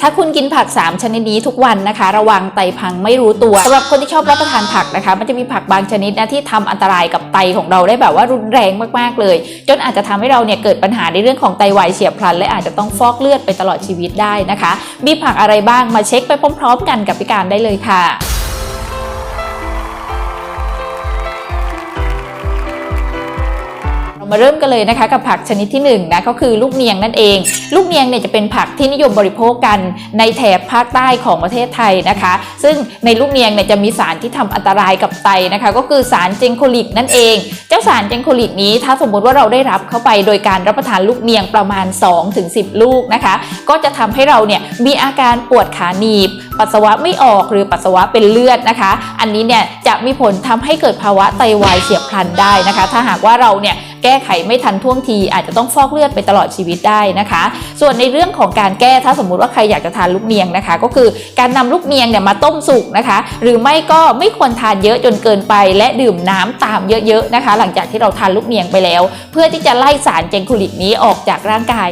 ถ้าคุณกินผัก 3 ชนิดนี้ทุกวันนะคะ ระวังไตพังไม่รู้ตัวสำหรับคนที่ชอบรับประทานผักนะคะ มันจะมีผักบางชนิดนะที่ทำอันตรายกับไตของเราได้แบบว่ารุนแรงมากๆเลย จนอาจจะทำให้เราเนี่ยเกิดปัญหาในเรื่องของไตวายเฉียบพลัน และอาจจะต้องฟอกเลือดไปตลอดชีวิตได้นะคะ มีผักอะไรบ้างมาเช็คไปพร้อม ๆ กันกับพี่การได้เลยค่ะ มาเริ่มกันเลยนะคะกับผักชนิดที่1นงนะก็คือลูกเนียงนั่นเอง ลูกเนียงเนี่ยจะเป็นผักที่นิยมบริโภคกันในแถบภาคใต้ของประเทศไทยนะคะ ซึ่งในลูกเนียงเนี่ยจะมีสารที่ทำอันตรายกับไตนะคะ ก็คือสารเจงโคลิกนั่นเอง เจ้าสารเจงโคลิกนี้ถ้าสมมุติว่าเราได้รับเข้าไปโดยการรับประทานลูกเนียงประมาณ 2-10 ลูกนะคะ ก็จะทำให้เราเนี่ยมีอาการปวดขาหนีบ ปัสสาวะไม่ออกหรือปัสสาวะเป็นเลือดนะคะ อันนี้เนี่ยจะมีผลทำให้เกิดภาวะไตวายเฉียบพลันได้นะคะ ถ้าหากว่าเราเนี่ย แก้ไขไม่ทันท่วงที อาจจะต้องฟอกเลือดไปตลอดชีวิตได้นะคะ ส่วนในเรื่องของการแก้ถ้าสมมุติว่าใครอยากจะทานลูกเนียงนะคะ ก็คือการนำลูกเนียงเนี่ยมาต้มสุกนะคะ หรือไม่ก็ไม่ควรทานเยอะจนเกินไป และดื่มน้ำตามเยอะๆนะคะ หลังจากที่เราทานลูกเนียงไปแล้ว เพื่อที่จะไล่สารเจงคุลิกนี้ออกจากร่างกาย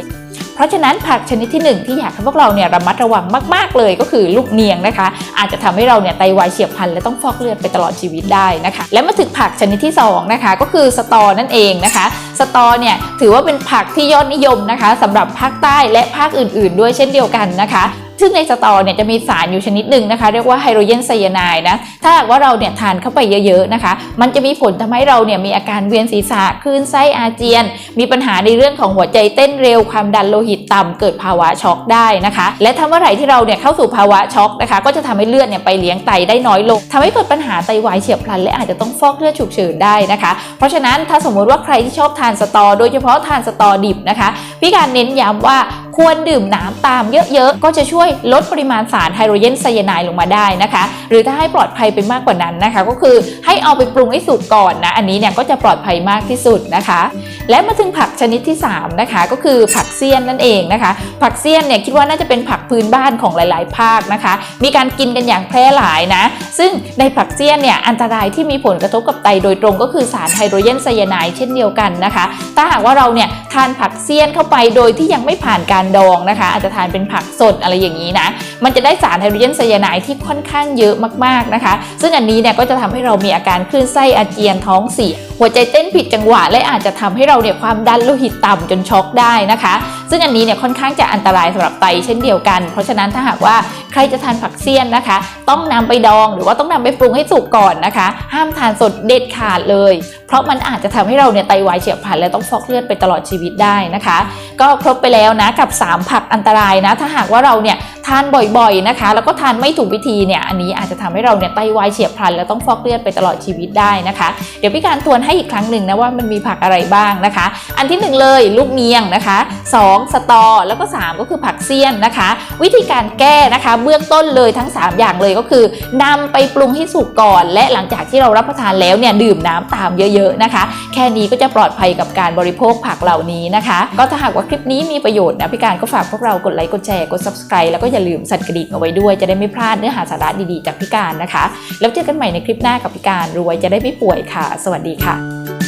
เพราะฉะนั้นผักชนิดที่หนึ่งที่อยากให้พวกเราเนี่ยระมัดระวังมาก ๆ เลยก็คือลูกเนียงนะคะ อาจจะทำให้เราเนี่ยไตวายเฉียบพลันและต้องฟอกเลือดไปตลอดชีวิตได้นะคะ และมาถึงผักชนิดที่สองนะคะก็คือสตอนั่นเองนะคะ สตอเนี่ยถือว่าเป็นผักที่ยอดนิยมนะคะสำหรับภาคใต้และภาคอื่น ๆ ด้วยเช่นเดียวกันนะคะ ซึ่งในสตอเนี่ยจะมีสารอยู่ชนิดหนึ่งนะคะ เรียกว่าไฮโดรเจนไซยาไนด์นะ ถ้าหากว่าเราเนี่ยทานเข้าไปเยอะๆนะคะ มันจะมีผลทำให้เราเนี่ยมีอาการเวียนศีรษะคลื่นไส้อาเจียน มีปัญหาในเรื่องของหัวใจเต้นเร็วความดันโลหิตต่ำเกิดภาวะช็อกได้นะคะ และถ้าเมื่อไหร่ที่เราเนี่ยเข้าสู่ภาวะช็อกนะคะ ก็จะทำให้เลือดเนี่ยไปเลี้ยงไตได้น้อยลงทำให้เกิดปัญหาไตวายเฉียบพลันและอาจจะต้องฟอกเลือดฉุกเฉินได้นะคะ เพราะฉะนั้นถ้าสมมุติว่าใครที่ชอบทานสตอ โดยเฉพาะทานสตอดิบนะคะพี่การเน้นย้ำว่า ควรดื่มน้ำตามเยอะๆ ก็จะช่วยลดปริมาณสารไฮโดรเจนไซยาไนด์ลงมาได้นะคะ หรือถ้าให้ปลอดภัยไปมากกว่านั้นนะคะ ก็คือให้เอาไปปรุงให้สุกก่อนนะ อันนี้เนี่ยก็จะปลอดภัยมากที่สุดนะคะ และมาถึงผักชนิดที่ 3 นะคะ ก็คือผักเสี้ยนนั่นเองนะคะ ผักเสี้ยนเนี่ยคิดว่าน่าจะเป็นผักพื้นบ้านของหลายๆ ภาคนะคะ มีการกินกันอย่างแพร่หลายนะ ซึ่งในผักเสี้ยนเนี่ยอันตรายที่มีผลกระทบกับไตโดยตรงก็คือสารไฮโดรเจนไซยาไนด์เช่นเดียวกันนะคะ ถ้าหากว่าเราเนี่ยทานผักเสี้ยนเข้าไปโดยที่ยังไม่ผ่านการดองนะคะ อาจจะทานเป็นผักสดอะไรอย่างนี้นะ มันจะได้สารไฮโดรเจนไซยาไนด์ที่ค่อนข้างเยอะมากๆนะคะ ซึ่งอันนี้เนี่ยก็จะทำให้เรามีอาการคลื่นไส้อาเจียนท้องเสีย หัวใจเต้นผิดจังหวะ และอาจจะทำให้เราเนี่ยความดันโลหิตต่ำจนช็อกได้นะคะ ซึ่งอันนี้เนี่ยค่อนข้างจะอันตรายสำหรับไตเช่นเดียวกัน เพราะฉะนั้นถ้าหากว่าใครจะทานผักเสี้ยนนะคะ ต้องนำไปดองหรือว่าต้องนำไปปรุงให้สุกก่อนนะคะ ห้ามทานสดเด็ดขาดเลย ราะมันอาจจะทำให้เราเนี่ยไตวายเฉียบพลันและต้องฟอกเลือดไปตลอดชีวิตได้นะคะ ก็ครบไปแล้วนะกับ 3 ผักอันตรายนะ ถ้าหากว่าเราเนี่ยทานบ่อยๆนะคะ แล้วก็ทานไม่ถูกวิธีเนี่ยอันนี้อาจจะทำให้เราเนี่ยไตวายเฉียบพลันและต้องฟอกเลือดไปตลอดชีวิตได้นะคะ เดี๋ยวพี่การทวนให้อีกครั้งหนึ่งนะว่ามันมีผักอะไรบ้างนะคะ อันที่หนึ่งเลยลูกเนียงนะคะ 2 สตอ แล้วก็ 3 ก็คือผักเสี้ยนนะคะ วิธีการแก้นะคะ เบื้องต้นเลยทั้ง 3 อย่างเลยก็คือนำไปปรุงให้สุกก่อน และหลังจากที่เรารับประทานแล้วเนี่ยดื่มน้ำตามเยอะๆนะคะ แค่นี้ก็จะปลอดภัยกับการบริโภคผักเหล่านี้นะคะ ก็ถ้าหากว่าคลิปนี้มีประโยชน์นะพี่การก็ฝากพวกเรากดไลค์กดแชร์กด subscribe แล้วก็อย่าลืมสั่นกระดิ่งเอาไว้ด้วยจะได้ไม่พลาดเนื้อหาสาระดีๆจากพี่การนะคะ แล้วเจอกันใหม่ในคลิปหน้ากับพี่การรวยจะได้ไม่ป่วยค่ะ สวัสดีค่ะ